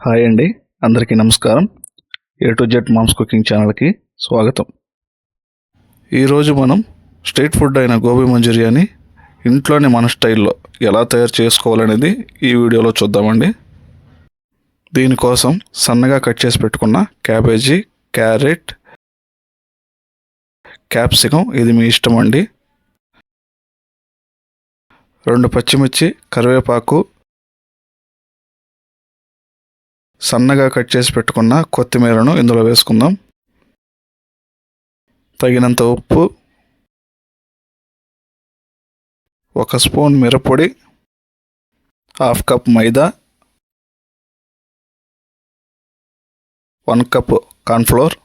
Hi అండి. అందరికీ నమస్కారం. A to Z moms cooking ఛానల్కి స్వాగతం. ఈరోజు మనం స్ట్రీట్ ఫుడ్ అయిన గోబీ మంచూరియాని ఇంట్లోనే మన స్టైల్లో ఎలా తయారు చేసుకోవాలనేది ఈ వీడియోలో చూద్దామండి. దీనికోసం సన్నగా కట్ చేసి పెట్టుకున్న క్యాబేజీ క్యారెట్ క్యాప్సికం ఇది మీ ఇష్టం అండి రెండు పచ్చిమిర్చి కరివేపాకు సన్నగా కట్ చేసి పెట్టుకున్న కొత్తిమీరను ఇందులో వేసుకుందాం. తగినంత ఉప్పు ఒక spoon మిరపొడి half cup maida one cup cornflour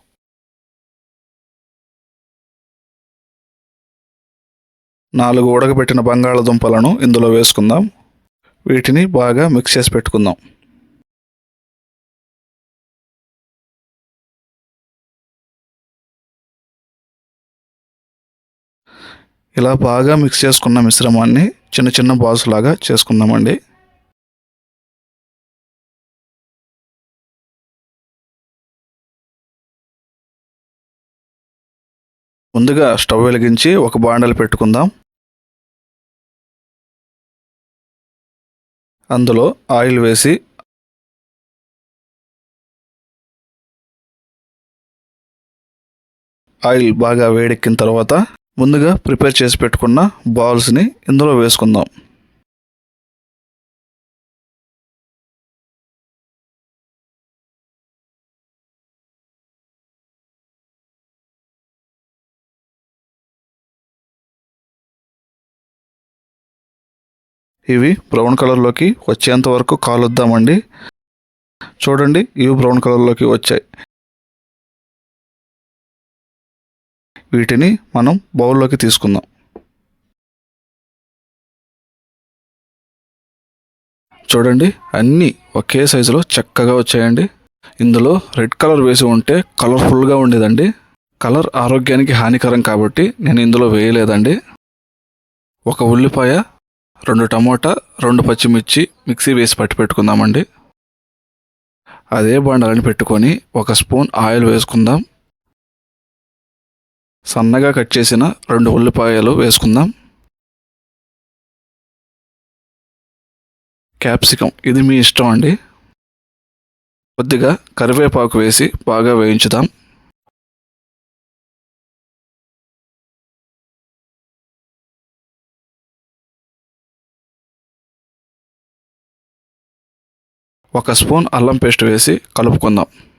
నాలుగు ఉడకబెట్టిన బంగాళదుంపలను ఇందులో వేసుకుందాం. వీటిని బాగా మిక్స్ చేసి పెట్టుకుందాం. ఇలా బాగా మిక్స్ చేసుకున్న మిశ్రమాన్ని చిన్న చిన్న బాల్స్ లాగా చేసుకుందామండి. ముందుగా స్టవ్ వెలిగించి ఒక బాండలు పెట్టుకుందాం. అందులో ఆయిల్ వేసి ఆయిల్ బాగా వేడెక్కిన తర్వాత ముందుగా ప్రిపేర్ చేసి పెట్టుకున్న బాల్స్ని ఇందులో వేసుకుందాం. ఇవి బ్రౌన్ కలర్లోకి వచ్చేంత వరకు కాలుద్దామండి. చూడండి ఇవి బ్రౌన్ కలర్లోకి వచ్చాయి. వీటిని మనం బౌల్లోకి తీసుకుందాం. చూడండి అన్నీ ఒకే సైజులో చక్కగా వచ్చాయండి. ఇందులో రెడ్ కలర్ వేసి ఉంటే కలర్ఫుల్గా ఉండేదండి. కలర్ ఆరోగ్యానికి హానికరం కాబట్టి నేను ఇందులో వేయలేదండి. ఒక ఉల్లిపాయ రెండు టమోటా రెండు పచ్చిమిర్చి మిక్సీ వేసి పట్టి పెట్టుకుందామండి. అదే బండలని పెట్టుకొని ఒక స్పూన్ ఆయిల్ వేసుకుందాం. సన్నగా కట్ చేసిన రెండు ఉల్లిపాయలు వేసుకుందాం. క్యాప్సికం ఇది మీ ఇష్టం అండి. కొద్దిగా కరివేపాకు వేసి బాగా వేయించుదాం. ఒక స్పూన్ అల్లం పేస్ట్ వేసి కలుపుకుందాం.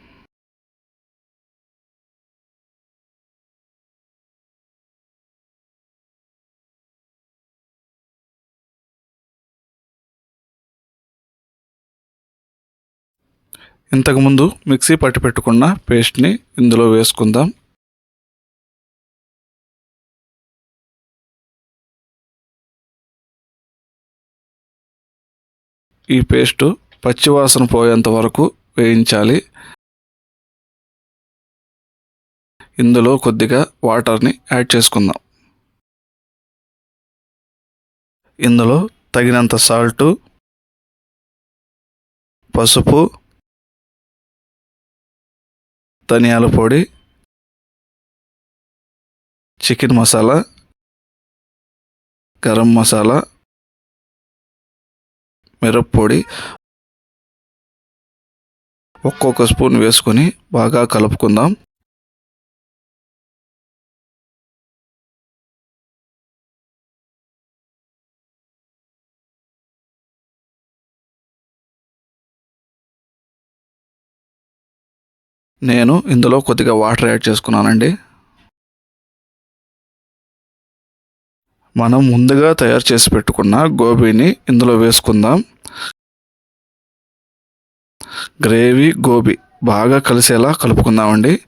ఇంతకుముందు మిక్సీ పట్టి పెట్టుకున్న పేస్ట్ని ఇందులో వేసుకుందాం. ఈ పేస్టు పచ్చివాసన పోయేంత వరకు వేయించాలి. ఇందులో కొద్దిగా వాటర్ని యాడ్ చేసుకుందాం. ఇందులో తగినంత సాల్టు పసుపు ధనియాల పొడి చికెన్ మసాలా గరం మసాలా మిరప్పొడి ఒక్కొక్క స్పూన్ వేసుకొని బాగా కలుపుకుందాం. నేను ఇందులో కొద్దిగా వాటర్ యాడ్ చేసుకున్నానండి. మనం ముందుగా తయారు చేసి పెట్టుకున్న గోబీని ఇందులో వేసుకుందాం. గ్రేవీ గోబీ బాగా కలిసేలా కలుపుకుందామండి.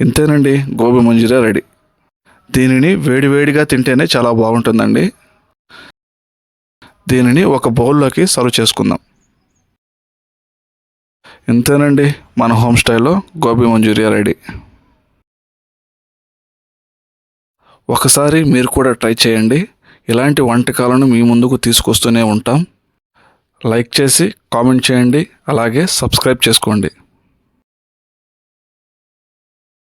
ఇంతేనండి గోబీ మంజూరియా రెడీ. దీనిని వేడివేడిగా తింటేనే చాలా బాగుంటుందండి. దీనిని ఒక బౌల్లోకి సర్వ్ చేసుకుందాం. ఇంతేనండి మన హోమ్ స్టైల్లో గోబీ మంజూరియా రెడీ. ఒకసారి మీరు కూడా ట్రై చేయండి. ఇలాంటి వంటకాలను మీ ముందుకు తీసుకొస్తూనే ఉంటాం. లైక్ చేసి కామెంట్ చేయండి. అలాగే సబ్స్క్రైబ్ చేసుకోండి.